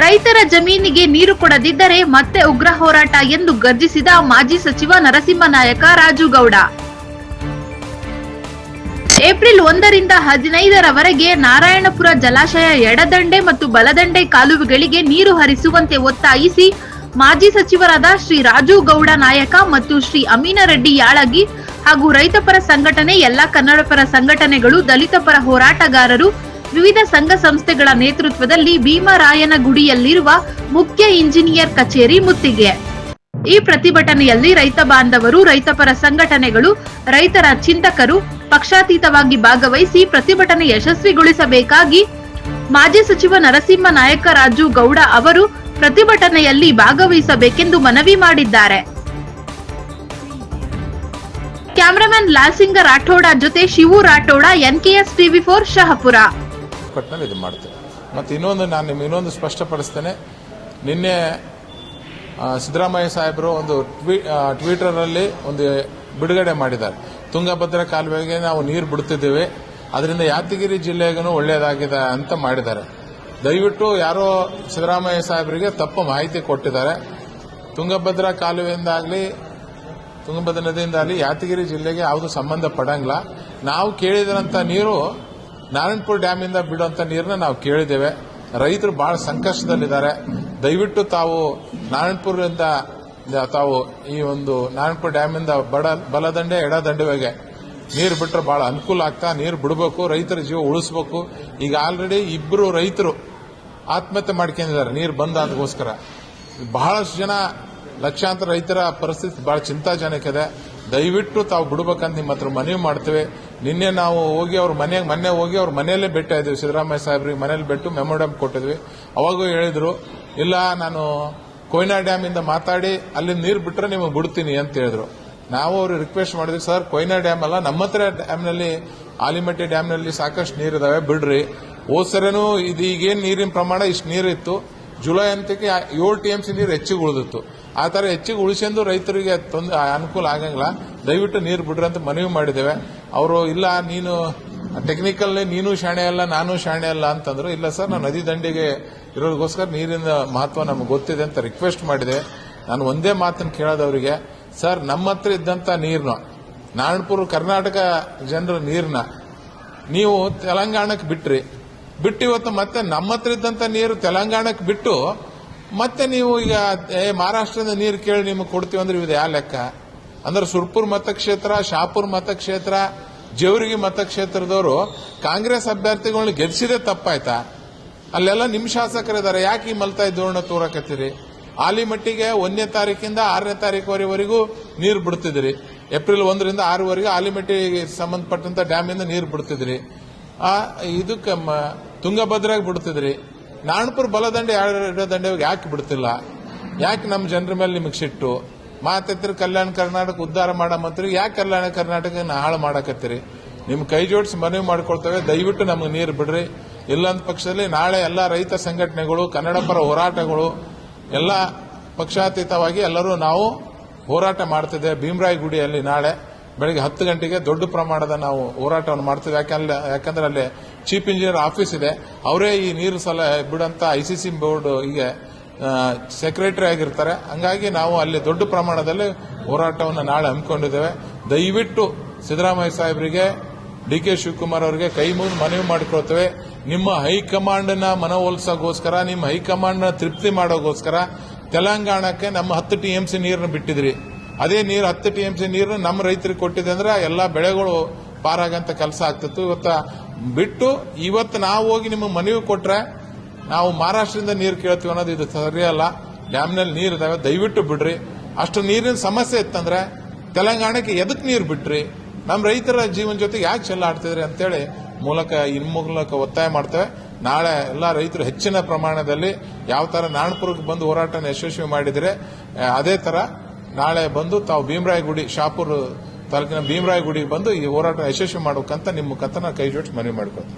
ರೈತರ ಜಮೀನಿಗೆ ನೀರು ಕೊಡದಿದ್ದರೆ ಮತ್ತೆ ಉಗ್ರ ಹೋರಾಟ ಎಂದು ಗರ್ಜಿಸಿದ ಮಾಜಿ ಸಚಿವ ನರಸಿಂಹನಾಯಕ ರಾಜುಗೌಡ. ಏಪ್ರಿಲ್ ಒಂದರಿಂದ ಹದಿನೈದರವರೆಗೆ ನಾರಾಯಣಪುರ ಜಲಾಶಯ ಎಡದಂಡೆ ಮತ್ತು ಬಲದಂಡೆ ಕಾಲುವೆಗಳಿಗೆ ನೀರು ಹರಿಸುವಂತೆ ಒತ್ತಾಯಿಸಿ ಮಾಜಿ ಸಚಿವರಾದ ಶ್ರೀ ರಾಜುಗೌಡ ನಾಯಕ ಮತ್ತು ಶ್ರೀ ಅಮೀನರೆಡ್ಡಿ ಯಾಳಗಿ ಹಾಗೂ ರೈತಪರ ಸಂಘಟನೆ, ಎಲ್ಲಾ ಕನ್ನಡಪರ ಸಂಘಟನೆಗಳು, ದಲಿತ ಪರ ಹೋರಾಟಗಾರರು ವಿವಿಧ ಸಂಘ ಸಂಸ್ಥೆಗಳ ನೇತೃತ್ವದಲ್ಲಿ ಭೀಮರಾಯನಗುಡಿಯಲ್ಲಿರುವ ಮುಖ್ಯ ಇಂಜಿನಿಯರ್ ಕಚೇರಿ ಮುತ್ತಿಗೆ. ಈ ಪ್ರತಿಭಟನೆಯಲ್ಲಿ ರೈತ ಬಾಂಧವರು, ರೈತಪರ ಸಂಘಟನೆಗಳು, ರೈತರ ಚಿಂತಕರು ಪಕ್ಷಾತೀತವಾಗಿ ಭಾಗವಹಿಸಿ ಪ್ರತಿಭಟನೆ ಯಶಸ್ವಿಗೊಳಿಸಬೇಕಾಗಿ ಮಾಜಿ ಸಚಿವ ನರಸಿಂಹ ನಾಯಕ ರಾಜು ಗೌಡ ಅವರು ಪ್ರತಿಭಟನೆಯಲ್ಲಿ ಭಾಗವಹಿಸಬೇಕೆಂದು ಮನವಿ ಮಾಡಿದ್ದಾರೆ. ಕ್ಯಾಮರಾಮನ್ ಲಾಲ್ಸಿಂಗ ರಾಠೋಡ ಜೊತೆ Shivu Rathod NKS TV four, Shahapur. ಕೊಟ್ಟಮೇಲೆ ಇದು ಮಾಡ್ತೇವೆ. ಮತ್ತು ಇನ್ನೊಂದು ನಾನು ನಿಮ್ಗೆ ಇನ್ನೊಂದು ಸ್ಪಷ್ಟಪಡಿಸ್ತೇನೆ. ನಿನ್ನೆ ಸಿದ್ದರಾಮಯ್ಯ ಸಾಹೇಬರು ಒಂದು ಟ್ವೀ ಟ್ವೀಟರಲ್ಲಿ ಒಂದು ಬಿಡುಗಡೆ ಮಾಡಿದ್ದಾರೆ. ತುಂಗಭದ್ರಾ ಕಾಲುವೆಗೆ ನಾವು ನೀರು ಬಿಡುತ್ತಿದ್ದೇವೆ ಅದರಿಂದ ಯಾದಗಿರಿ ಜಿಲ್ಲೆಗೂ ಒಳ್ಳೆಯದಾಗಿದೆ ಅಂತ ಮಾಡಿದ್ದಾರೆ. ದಯವಿಟ್ಟು ಯಾರೋ ಸಿದ್ದರಾಮಯ್ಯ ಸಾಹೇಬರಿಗೆ ತಪ್ಪು ಮಾಹಿತಿ ಕೊಟ್ಟಿದ್ದಾರೆ. ತುಂಗಭದ್ರಾ ಕಾಲುವೆಯಿಂದಾಗಲಿ, ತುಂಗಭದ್ರ ನದಿಯಿಂದಾಗಲಿ ಯಾದಗಿರಿ ಜಿಲ್ಲೆಗೆ ಯಾವುದು ಸಂಬಂಧ ಪಡಂಗಿಲ್ಲ ನಾವು ಕೇಳಿದಂಥ ನೀರು ನಾರಾಯಣಪುರ ಡ್ಯಾಮಿಂದ ಬಿಡುವಂಥ ನೀರನ್ನ ನಾವು ಕೇಳಿದ್ದೇವೆ. ರೈತರು ಬಹಳ ಸಂಕಷ್ಟದಲ್ಲಿದ್ದಾರೆ. ದಯವಿಟ್ಟು ತಾವು ನಾರಾಯಣಪುರದಿಂದ ತಾವು ಈ ಒಂದು ನಾರಾಯಣಪುರ ಡ್ಯಾಮಿಂದ ಬಡ, ಬಲದಂಡೆ ಎಡದಂಡೆಗೆ ನೀರು ಬಿಟ್ಟರೆ ಬಹಳ ಅನುಕೂಲ ಆಗ್ತಾ, ನೀರು ಬಿಡಬೇಕು, ರೈತರ ಜೀವ ಉಳಿಸ್ಬೇಕು. ಈಗ ಆಲ್ರೆಡಿ ಇಬ್ಬರು ರೈತರು ಆತ್ಮಹತ್ಯೆ ಮಾಡ್ಕೊಂಡಿದ್ದಾರೆ, ನೀರು ಬಂದ ಅದಕ್ಕೋಸ್ಕರ ಬಹಳಷ್ಟು ಜನ ಲಕ್ಷಾಂತರ ರೈತರ ಪರಿಸ್ಥಿತಿ ಬಹಳ ಚಿಂತಾಜನಕ ಇದೆ ದಯವಿಟ್ಟು ತಾವು ಬಿಡ್ಬೇಕಂತ ನಿಮ್ಮ ಹತ್ರ ಮನವಿ ಮಾಡ್ತೇವೆ. ನಿನ್ನೆ ನಾವು ಹೋಗಿ ಅವ್ರ ಮನೆಗೆ, ಮೊನ್ನೆ ಹೋಗಿ ಅವ್ರ ಮನೆಯಲ್ಲೇ ಭೇಟಿ ಆದ್ವಿ. ಸಿದ್ದರಾಮಯ್ಯ ಸಾಹೇಬ್ರಿಗೆ ಮನೇಲಿ ಬಿಟ್ಟು ಮೆಮೊಡಮ್ ಕೊಟ್ಟಿದ್ವಿ. ಅವಾಗೂ ಹೇಳಿದ್ರು, ಇಲ್ಲ, ನಾನು ಕೊಯ್ನಾ ಡ್ಯಾಮ್ ಇಂದ ಮಾತಾಡಿ, ಅಲ್ಲಿ ನೀರು ಬಿಟ್ಟರೆ ನಿಮಗೆ ಬಿಡ್ತೀನಿ ಅಂತ ಹೇಳಿದ್ರು. ನಾವು ಅವ್ರಿಗೆ ರಿಕ್ವೆಸ್ಟ್ ಮಾಡಿದ್ವಿ, ಸರ್, ಕೊಯ್ನಾ ಡ್ಯಾಮ್ ಅಲ್ಲ, ನಮ್ಮ ಹತ್ರ ಡ್ಯಾಮ್ನಲ್ಲಿ, ಆಲಿಮಟ್ಟಿ ಡ್ಯಾಮ್ನಲ್ಲಿ ಸಾಕಷ್ಟು ನೀರಿದಾವೆ, ಬಿಡ್ರಿ. ಹೋದ್ ಇದು ಈಗೇನು ನೀರಿನ ಪ್ರಮಾಣ ಇಷ್ಟು ನೀರಿತ್ತು. ಜುಲೈ ಅಂತಕ್ಕೆ ಏಳು ಟಿ ಎಂ ಸಿ ನೀರು ಹೆಚ್ಚಿಗೆ ಉಳಿದಿತ್ತು. ಆ ಥರ ಹೆಚ್ಚಿಗೆ ಉಳಿಸ್ಕೊಂಡು ರೈತರಿಗೆ ತೊಂದ ಅನುಕೂಲ ಆಗಂಗಿಲ್ಲ. ದಯವಿಟ್ಟು ನೀರು ಬಿಡ್ರಿ ಅಂತ ಮನವಿ ಮಾಡಿದ್ದೇವೆ. ಅವರು, ಇಲ್ಲ, ನೀನು ಟೆಕ್ನಿಕಲ್ ನೀನು ಶಾಣೆ ಅಲ್ಲ, ನಾನು ಶಾಣೆ ಅಲ್ಲ ಅಂತಂದ್ರು, ಇಲ್ಲ ಸರ್, ನಾನು ನದಿ ದಂಡೆಗೆ ಇರೋದಕ್ಕೋಸ್ಕರ ನೀರಿನ ಮಹತ್ವ ನಮಗೆ ಗೊತ್ತಿದೆ ಅಂತ ರಿಕ್ವೆಸ್ಟ್ ಮಾಡಿದೆ. ನಾನು ಒಂದೇ ಮಾತನ್ನು ಕೇಳೋದವರಿಗೆ, ಸರ್, ನಮ್ಮ ಹತ್ರ ಇದ್ದಂಥ ನೀರನ್ನ ನಾರಾಯಣಪುರ, ಕರ್ನಾಟಕ ಜನರ ನೀರನ್ನ ನೀವು ತೆಲಂಗಾಣಕ್ಕೆ ಬಿಟ್ರಿ. ಬಿಟ್ಟು ಇವತ್ತು ಮತ್ತೆ ನಮ್ಮ ಹತ್ರ ಇದ್ದಂತ ನೀರು ತೆಲಂಗಾಣಕ್ಕೆ ಬಿಟ್ಟು ಮತ್ತೆ ನೀವು ಈಗ, ಏ ಮಹಾರಾಷ್ಟ್ರದ ನೀರು ಕೇಳಿ ನಿಮಗೆ ಕೊಡ್ತೀವಿ ಅಂದ್ರೆ ಇದು ಯಾವ ಲೆಕ್ಕ? ಅಂದ್ರೆ ಸುರ್ಪುರ್ ಮತಕ್ಷೇತ್ರ, ಶಾಪುರ್ ಮತಕ್ಷೇತ್ರ ಜೇವರ್ಗಿ ಮತಕ್ಷೇತ್ರದವರು ಕಾಂಗ್ರೆಸ್ ಅಭ್ಯರ್ಥಿಗಳನ್ನ ಗೆದ್ಸಿದೆ ತಪ್ಪಾಯ್ತಾ? ಅಲ್ಲೆಲ್ಲ ನಿಮ್ಮ ಶಾಸಕರಿದ್ದಾರೆ ಯಾಕೆ ಈ ಮಲ್ತಾಯಿ ಧೋರಣ ತೋರಕತ್ತೀರಿ? ಆಲಿಮಟ್ಟಿಗೆ ಒಂದನೇ ತಾರೀಕಿಂದ ಆರನೇ ತಾರೀಕುವರೆಗೂ ನೀರು ಬಿಡ್ತಿದ್ರಿ. ಏಪ್ರಿಲ್ ಒಂದರಿಂದ ಆರವರೆಗೆ ಆಲಿಮಟ್ಟಿಗೆ ಸಂಬಂಧಪಟ್ಟಂತ ಡ್ಯಾಮಿಂದ ನೀರು ಬಿಡ್ತಿದ್ರಿ. ಇದಕ್ಕೆ ತುಂಗಭದ್ರಾಗ ಬಿಡ್ತಿದ್ರಿ. ನಾಣಪುರ ಬಲದಂಡೆ ದಂಡೆ ಯಾಕೆ ಬಿಡ್ತಿಲ್ಲ? ಯಾಕೆ ನಮ್ಮ ಜನರ ಮೇಲೆ ನಿಮಗೆ ಸಿಟ್ಟು? ಮಾತೆತ್ತಿರ ಕಲ್ಯಾಣ ಕರ್ನಾಟಕ ಉದ್ಧಾರ ಮಾಡಮಂತ್ರಿ ಯಾಕೆ ಕಲ್ಯಾಣ ಕರ್ನಾಟಕ ಹಾಳು ಮಾಡಕತ್ತೀರಿ? ನಿಮ್ ಕೈ ಜೋಡಿಸಿ ಮನವಿ ಮಾಡ್ಕೊಳ್ತೇವೆ, ದಯವಿಟ್ಟು ನಮಗೆ ನೀರು ಬಿಡ್ರಿ. ಇಲ್ಲಂದ ಪಕ್ಷದಲ್ಲಿ ನಾಳೆ ಎಲ್ಲ ರೈತ ಸಂಘಟನೆಗಳು, ಕನ್ನಡ ಪರ ಹೋರಾಟಗಳು, ಎಲ್ಲ ಪಕ್ಷಾತೀತವಾಗಿ ಎಲ್ಲರೂ ನಾವು ಹೋರಾಟ ಮಾಡ್ತಿದ್ದೇವೆ ಭೀಮರಾಯ ಗುಡಿಯಲ್ಲಿ ನಾಳೆ. ಬೆಳಗ್ಗೆ ಹತ್ತು ಗಂಟೆಗೆ ದೊಡ್ಡ ಪ್ರಮಾಣದ ನಾವು ಹೋರಾಟವನ್ನು ಮಾಡ್ತೀವಿ. ಯಾಕಂದ್ರೆ ಯಾಕಂದ್ರೆ ಅಲ್ಲಿ ಚೀಫ್ ಇಂಜಿನಿಯರ್ ಆಫೀಸ್ ಇದೆ. ಅವರೇ ಈ ನೀರು ಸಲ ಬಿಡಂತ ಐಸಿಸಿ ಬೋರ್ಡ್ ಹೀಗೆ ಸೆಕ್ರೆಟರಿ ಆಗಿರ್ತಾರೆ. ಹಂಗಾಗಿ ನಾವು ಅಲ್ಲಿ ದೊಡ್ಡ ಪ್ರಮಾಣದಲ್ಲಿ ಹೋರಾಟವನ್ನು ನಾಳೆ ಹಮ್ಮಿಕೊಂಡಿದ್ದೇವೆ. ದಯವಿಟ್ಟು ಸಿದ್ದರಾಮಯ್ಯ ಸಾಹೇಬರಿಗೆ ಡಿ ಕೆ ಶಿವಕುಮಾರ್ ಅವರಿಗೆ ಕೈ ಮುಗಿದು ಮನವಿ ಮಾಡಿಕೊಳ್ತೇವೆ. ನಿಮ್ಮ ಹೈಕಮಾಂಡ್ನ ಮನವೊಲಿಸೋಗೋಸ್ಕರ ನಿಮ್ಮ ಹೈಕಮಾಂಡ್ನ ತೃಪ್ತಿ ಮಾಡೋಗೋಸ್ಕರ ತೆಲಂಗಾಣಕ್ಕೆ ನಮ್ಮ ಹತ್ತು ಟಿ ಎಂ ಸಿ ನೀರನ್ನು ಬಿಟ್ಟಿದ್ರಿ. ಅದೇ ನೀರು, ಹತ್ತು ಟಿ ಎಂ ಸಿ ನೀರು ನಮ್ಮ ರೈತರಿಗೆ ಕೊಟ್ಟಿದೆ ಅಂದ್ರೆ ಎಲ್ಲ ಬೆಳೆಗಳು ಪಾರಾಗಂತ ಕೆಲಸ ಆಗ್ತಿತ್ತು. ಇವತ್ತ ಬಿಟ್ಟು ಇವತ್ತು ನಾವು ಹೋಗಿ ನಿಮಗೆ ಮನವಿ ಕೊಟ್ರೆ ನಾವು ಮಹಾರಾಷ್ಟ್ರದಿಂದ ನೀರು ಕೇಳ್ತೀವಿ ಅನ್ನೋದು ಇದು ಸರಿಯಲ್ಲ. ಡ್ಯಾಮ್ನಲ್ಲಿ ನೀರು ಇದಾವೆ, ದಯವಿಟ್ಟು ಬಿಡ್ರಿ. ಅಷ್ಟು ನೀರಿನ ಸಮಸ್ಯೆ ಇತ್ತಂದ್ರೆ ತೆಲಂಗಾಣಕ್ಕೆ ಎದಕ್ ನೀರು ಬಿಟ್ರಿ? ನಮ್ಮ ರೈತರ ಜೀವನ ಜೊತೆ ಯಾಕೆ ಚೆಲ್ಲಾಡ್ತಿದ್ರಿ ಅಂತೇಳಿ ಮೂಲಕ ಇನ್ ಮೂಲಕ ಒತ್ತಾಯ ಮಾಡ್ತೇವೆ. ನಾಳೆ ಎಲ್ಲ ರೈತರು ಹೆಚ್ಚಿನ ಪ್ರಮಾಣದಲ್ಲಿ ಯಾವ ತರ ನಾಣಪುರಕ್ಕೆ ಬಂದು ಹೋರಾಟ ಯಶಸ್ವಿ ಮಾಡಿದ್ರೆ, ಅದೇ ತರ ನಾಳೆ ಬಂದು ತಾವು ಭೀಮರಾಯಗುಡಿ, ಶಾಪುರ್ ತಾಲೂಕಿನ ಭೀಮರಾಯಗುಡಿಗೆ ಬಂದು ಈ ಹೋರಾಟ ಯಶಸ್ವಿ ಮಾಡಬೇಕಂತ ನಿಮ್ಮ ಮುಖಾಂತರ ಕೈ ಜೋಡಿಸಿ ಮನವಿ ಮಾಡ್ಕೊಳ್ತೀನಿ.